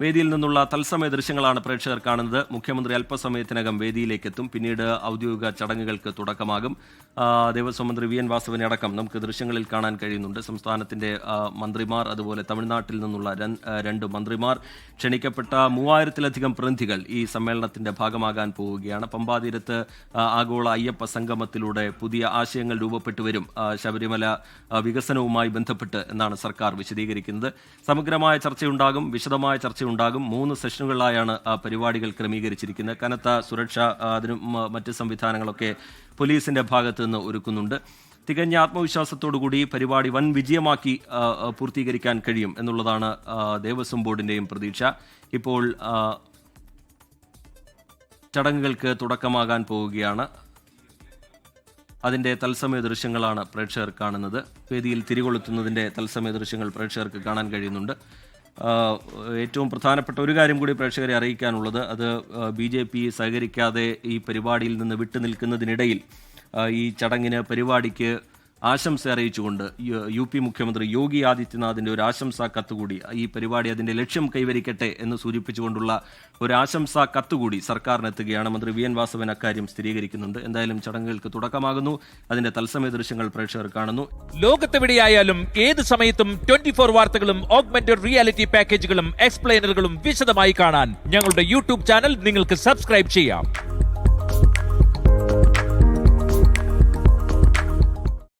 വേദിയിൽ നിന്നുള്ള തത്സമയ ദൃശ്യങ്ങളാണ് പ്രേക്ഷകർ കാണുന്നത്. മുഖ്യമന്ത്രി അല്പസമയത്തിനകം വേദിയിലേക്കെത്തും. പിന്നീട് ഔദ്യോഗിക ചടങ്ങുകൾക്ക് തുടക്കമാകും. ദേവസ്വം മന്ത്രി വി എൻ വാസവനെ അടക്കം നമുക്ക് ദൃശ്യങ്ങളിൽ കാണാൻ കഴിയുന്നുണ്ട്. സംസ്ഥാനത്തിന്റെ മന്ത്രിമാർ അതുപോലെ തമിഴ്നാട്ടിൽ നിന്നുള്ള രണ്ട് മന്ത്രിമാർ. ക്ഷണിക്കപ്പെട്ട മൂവായിരത്തിലധികം പ്രതിനിധികൾ ഈ സമ്മേളനത്തിന്റെ ഭാഗമാകാൻ പോവുകയാണ്. പമ്പാതീരത്ത് ആഗോള അയ്യപ്പ സംഗമത്തിലൂടെ പുതിയ ആശയങ്ങൾ രൂപപ്പെട്ടു വരും. ശബരിമല വികസനവുമായി ബന്ധപ്പെട്ട് എന്നാണ് സർക്കാർ വിശദീകരിക്കുന്നത്. സമഗ്രമായ ചർച്ചയുണ്ടാകും. വിശദമായ ചർച്ചയുണ്ടാകും മൂന്ന് സെഷനുകളിലായാണ് പരിപാടികൾ ക്രമീകരിച്ചിരിക്കുന്നത്. കനത്ത സുരക്ഷ അതിനും മറ്റ് സംവിധാനങ്ങളൊക്കെ പോലീസിന്റെ ഭാഗത്ത് നിന്ന് ഒരുക്കുന്നുണ്ട്. തികഞ്ഞ ആത്മവിശ്വാസത്തോടുകൂടി പരിപാടി വൻ വിജയമാക്കി പൂർത്തീകരിക്കാൻ കഴിയും എന്നുള്ളതാണ് ദേവസ്വം ബോർഡിന്റെയും പ്രതീക്ഷ. ഇപ്പോൾ ചടങ്ങുകൾക്ക് തുടക്കമാകാൻ പോവുകയാണ്. അതിന്റെ തത്സമയ ദൃശ്യങ്ങളാണ് പ്രേക്ഷകർ കാണുന്നത്. വേദിയിൽ തിരികൊളുത്തുന്നതിന്റെ തത്സമയ ദൃശ്യങ്ങൾ പ്രേക്ഷകർക്ക് കാണാൻ കഴിയുന്നുണ്ട്. ഏറ്റവും പ്രധാനപ്പെട്ട ഒരു കാര്യം കൂടി പ്രേക്ഷകരെ അറിയിക്കാനുള്ളത്. അത് ബി ജെ പി സഹകരിക്കാതെ ഈ പരിപാടിയിൽ നിന്ന് വിട്ടുനിൽക്കുന്നതിനിടയിൽ നിൽക്കുന്നതിനിടയിൽ ഈ ചടങ്ങിന് പരിപാടിക്ക് ആശംസ അറിയിച്ചുകൊണ്ട് യു- പി മുഖ്യമന്ത്രി യോഗി ആദിത്യനാഥിന്റെ ഒരു ആശംസാ കത്തുകൂടി. ഈ പരിപാടി അതിന്റെ ലക്ഷ്യം കൈവരിക്കട്ടെ എന്ന് സൂചിപ്പിച്ചുകൊണ്ടുള്ള ഒരു ആശംസാ കത്തുകൂടി സർക്കാരിനെത്തുകയാണ് മന്ത്രി വി എൻ വാസവൻ അക്കാര്യം സ്ഥിരീകരിക്കുന്നുണ്ട്. എന്തായാലും ചടങ്ങുകൾക്ക് തുടക്കമാകുന്നു. അതിന്റെ തത്സമയ ദൃശ്യങ്ങൾ പ്രേക്ഷകർ കാണുന്നു. ലോകത്തെവിടെയായാലും ഏത് സമയത്തും ട്വന്റി ഫോർ വാർത്തകളും ഓഗ്മെന്റഡ് റിയാലിറ്റി പാക്കേജുകളും എക്സ്പ്ലെയിനറുകളും വിശദമായി കാണാൻ ഞങ്ങളുടെ യൂട്യൂബ് ചാനൽ നിങ്ങൾക്ക് സബ്സ്ക്രൈബ് ചെയ്യാം.